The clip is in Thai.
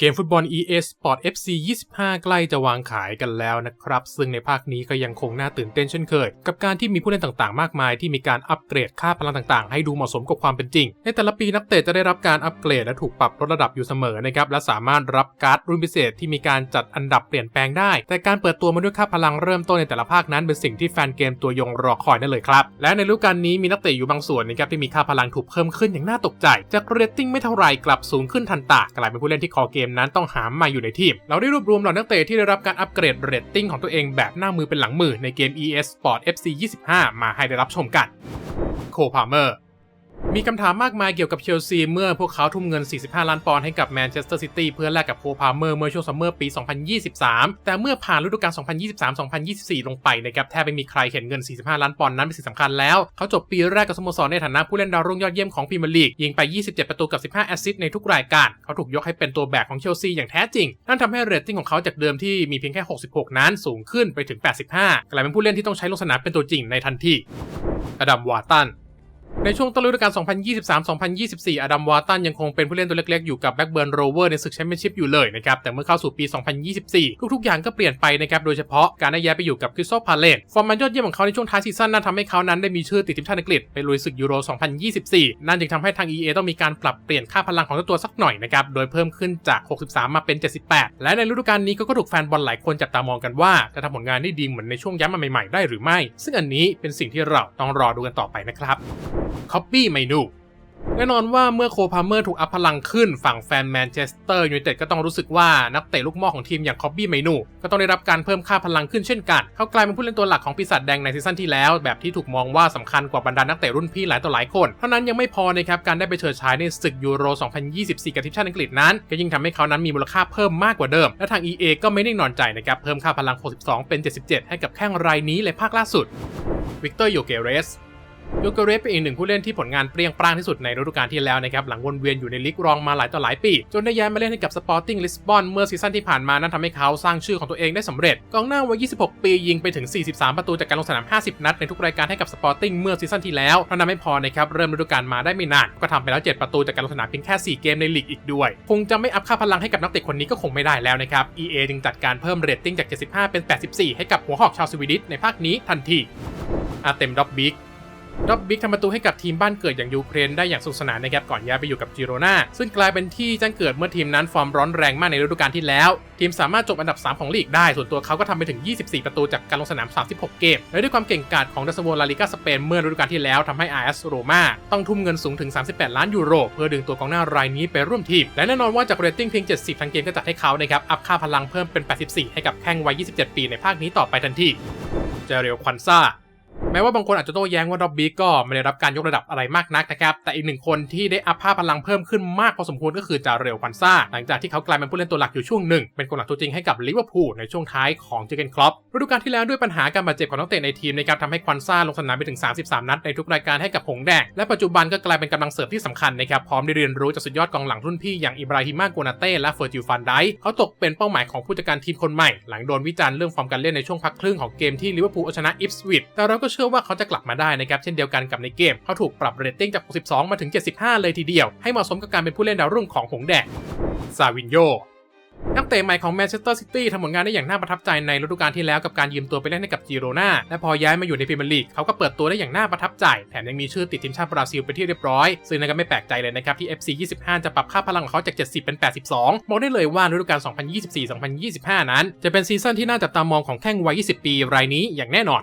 เกมฟุตบอล EA Sport FC 25 ใกล้จะวางขายกันแล้วนะครับ ซึ่งในภาคนี้ก็ยังคงน่าตื่นเต้นเช่นเคย กับการที่มีผู้เล่นต่างๆ มากมาย ที่มีการอัปเกรดค่าพลังต่างๆ ให้ดูเหมาะสมกับความเป็นจริง ในแต่ละปีนักเตะจะได้รับการอัปเกรดและถูกปรับลดระดับอยู่เสมอนะครับ และสามารถรับการ์ดรุ่นพิเศษที่มีการจัดอันดับเปลี่ยนแปลงได้ แต่การเปิดตัวมาด้วยค่าพลังเริ่มต้นในแต่ละภาคนั้นเป็นสิ่งที่แฟนเกมตัวยงรอคอยนั่นเลยครับ และในฤดูกาลนี้มีนักเตะอยู่บางส่วนนะครับที่มีค่าพลังถูกเพิ่มขึ้นอย่างน่าตกใจ จากเรตติ้งไม่เท่าไหร่กลับสูงขึ้นทันตากลายเป็นผู้เล่นที่คอเกมนั้นต้องหามาอยู่ในทีม เราได้รวบรวมเหล่านักเตะที่ได้รับการอัปเกรดเรตติ้งของตัวเองแบบหน้ามือเป็นหลังมือในเกม ES Sport FC 25 มาให้ได้รับชมกัน โคพาเมอร์ มีคำถามมากมายเกี่ยวกับเชลซีเมื่อพวกเขาทุ่มเงิน 45 ล้านปอนด์ให้กับแมนเชสเตอร์ซิตี้เพื่อแลกกับโคพาเมอร์เมื่อช่วงซัมเมอร์ปี 2023 แต่เมื่อผ่านฤดูกาล 2023-2024 ลงไปนะครับแทบไม่มีใครเห็นเงิน 45 ล้านปอนด์นั้นเป็นสิ่งสำคัญแล้ว เขาจบปีแรกกับสโมสรในฐานะผู้เล่นดาวรุ่งยอดเยี่ยมของพรีเมียร์ลีกยิงไป 27 ประตูกับ 15 แอสซิสต์ในทุกรายการ เขาถูกยกให้เป็นตัวแบกของเชลซีอย่างแท้จริง นั่นทำให้เรตติ้งของเขาจากเดิมที่มีเพียงแค่ 66 นั้นสูงขึ้นไปถึง 85 กลายเป็นผู้เล่นที่ต้องใช้ลงสนามเป็นตัวจริงในทันทีอดัมวาตัน ในช่วงต้นฤดูกาล 2023-2024 อดัมวาตันยังคงเป็นผู้เล่นตัวเล็กๆ อยู่กับแบ็กเบิร์นโรเวอร์ในศึกแชมเปี้ยนชิพอยู่เลยนะครับ แต่เมื่อเข้าสู่ปี 2024 ทุกๆ อย่างก็เปลี่ยนไปนะครับ โดยเฉพาะการได้ย้ายไปอยู่กับคริสโตพาเลนฟอร์มมันยอดเยี่ยมของเขาในช่วงท้ายซีซั่นนั้นทำให้เขานั้นได้มีชื่อติดทีมชาติอังกฤษไปลุยศึกยูโร 2024 นั่นจึงทำให้ทาง EA ต้องมีการปรับเปลี่ยนค่าพลังของตัวสักหน่อยนะครับ โดยเพิ่มขึ้นจาก 63 มาเป็น 78 และในฤดูกาลนี้ก็ถูกแฟนบอลหลายคนจับตามองกันว่าจะทำผลงานได้ดีเหมือนในช่วงย้ำมาใหม่ๆ ได้หรือไม่ ซึ่งอันนี้เป็นสิ่งที่เราต้องรอดูกันต่อไปนะครับ คอปปี้ไม่นูแน่นอนว่าเมื่อโคพาเมอร์ถูกอัพพลังขึ้นฝั่งแฟนแมนเชสเตอร์ยูไนเต็ดก็ต้องรู้สึกว่านักเตะลูกมอของทีมอย่างคอบบี้ไมนูก็ต้องได้รับการเพิ่มค่าพลังขึ้นเช่นกัน เขากลายเป็นผู้เล่นตัวหลักของปีศาจแดงในซีซั่นที่แล้ว แบบที่ถูกมองว่าสำคัญกว่าบรรดานักเตะรุ่นพี่หลายต่อหลายคนเท่านั้นยังไม่พอนะครับการได้ไปเฉิดฉายในศึกยูโร 2024 กับทีมชาติอังกฤษนั้น ก็ยิ่งทำให้เขานั้นมีมูลค่าเพิ่มมากกว่าเดิม และทาง EA ก็ไม่ได้นอนใจนะครับเพิ่มค่าพลัง 62 เป็น 77 ให้กับแข้งรายนี้เลยภาคล่าสุดวิกเตอร์โยเกเรส ยเกเรสเป็นอีกหนึ่งผู้เล่นที่ผลงานเปรี้ยงปร้างที่สุดในฤดูกาลที่แล้วนะครับ หลังวนเวียนอยู่ในลีกรองมาหลายต่อหลายปี จนได้ย้ายมาเล่นให้กับสปอร์ติ้งลิสบอนเมื่อซีซั่นที่ผ่านมานั้นทำให้เขาสร้างชื่อของตัวเองได้สำเร็จ กองหน้าวัย 26 ปียิงไปถึง 43 ประตูจากการลงสนาม 50 นัดในทุกรายการให้กับสปอร์ติ้งเมื่อซีซั่นที่แล้วเท่านั้นไม่พอนะครับเริ่มฤดูกาลมาได้ไม่นานก็ทำไปแล้ว 7 ประตูจากการลงสนามเพียงแค่ 4 เกมในลีกอีกด้วย คงจะไม่อัพค่าพลังให้กับนักเตะคนนี้ก็คงไม่ได้แล้วนะครับ EA จึงจัดการเพิ่มเรตติ้งจาก 75 เป็น 84 ให้กับหัวหอกชาวสวีดิชในภาคนี้ทันทีอาเต็มด็อบบิก ด็อบบิ๊กทำประตูให้กับทีมบ้านเกิดอย่างยูเครนได้อย่างสนุกสนานนะครับก่อนย้ายไปอยู่กับจิโรนาซึ่งกลายเป็นที่แจ้งเกิดเมื่อทีมนั้นฟอร์มร้อนแรงมากในฤดูกาลที่แล้ว ทีมสามารถจบอันดับ 3 ของลีกได้ ส่วนตัวเขาก็ทำไปถึง 24 ประตูจากการลงสนาม 36 เกม และด้วยความเก่งกาจของดัสโวลาลิกาสเปนเมื่อฤดูกาลที่แล้วทำให้ RS โรมาต้องทุ่มเงินสูงถึง 38 ล้านยูโรเพื่อดึงตัวกองหน้ารายนี้ไปร่วมทีมและแน่นอนว่าจากเรตติ้งเพียง 70 ทั้งเกมก็จัดให้เขานะครับอัพค่าพลังเพิ่มเป็น 84 ให้กับแข้งวัย 27 ปีในภาคนี้ต่อไปทันทีเจเรลควันซ่า แม้ว่าบางคนอาจจะโต้แย้งว่าด็อบบี้ก็ไม่ได้รับการยกระดับอะไรมากนักนะครับ แต่อีกหนึ่งคนที่ได้อัพภาพพลังเพิ่มขึ้นมากพอสมควรก็คือจาเรลควันซ่า หลังจากที่เขากลายเป็นผู้เล่นตัวหลักอยู่ช่วงหนึ่ง เป็นกองหลังตัวจริงให้กับลิเวอร์พูลในช่วงท้ายของเจเกนคล็อปฤดูกาลที่แล้วด้วยปัญหาการบาดเจ็บของนักเตะในทีมนะครับทำให้ควันซ่าลงสนามไปถึง 33 นัดในทุกรายการให้กับหงแดงและปัจจุบันก็กลายเป็นกำลังเสริมที่สำคัญนะครับพร้อมได้เรียนรู้จากสุดยอดกองหลังรุ่นพี่อย่างอิบราฮิมาโกนาเต้และเฟอร์จิลฟันไดเขาตกเป็นเป้าหมายของผู้จัดการทีมคนใหม่ หลังโดนวิจารณ์เรื่องฟอร์มการเล่นในช่วงพักครึ่งของเกมที่ลิเวอร์พูลเอาชนะอิฟสวิตแต่เราก็เชื่อว่าเขาจะกลับมาได้นะครับเช่นเดียวกันกับในเกมเขาถูกปรับเรตติ้งจาก 62 มาถึง 75 เลยทีเดียว ให้เหมาะสมกับการเป็นผู้เล่นดาวรุ่งของหงแดงซาวินโยนักเตะใหม่ของแมนเชสเตอร์ซิตี้ทำผลงานได้อย่างน่าประทับใจในฤดูกาลที่แล้วกับการยืมตัวไปเล่นให้กับจิโรนาและพอย้ายมาอยู่ในพรีเมียร์ลีกเขาก็เปิดตัวได้อย่างน่าประทับใจ แถมยังมีชื่อติดทีมชาติบราซิลไปที่เรียบร้อย ซึ่งนั่นก็ไม่แปลกใจเลยนะครับ ที่ FC 25 จะปรับค่าพลังของเขาจาก 70 เป็น 82 บอกได้เลยว่าฤดูกาล 2024-2025 นั้น จะเป็นซีซั่นที่น่าจับตามองของแข้งวัย 20 ปีรายนี้อย่างแน่นอน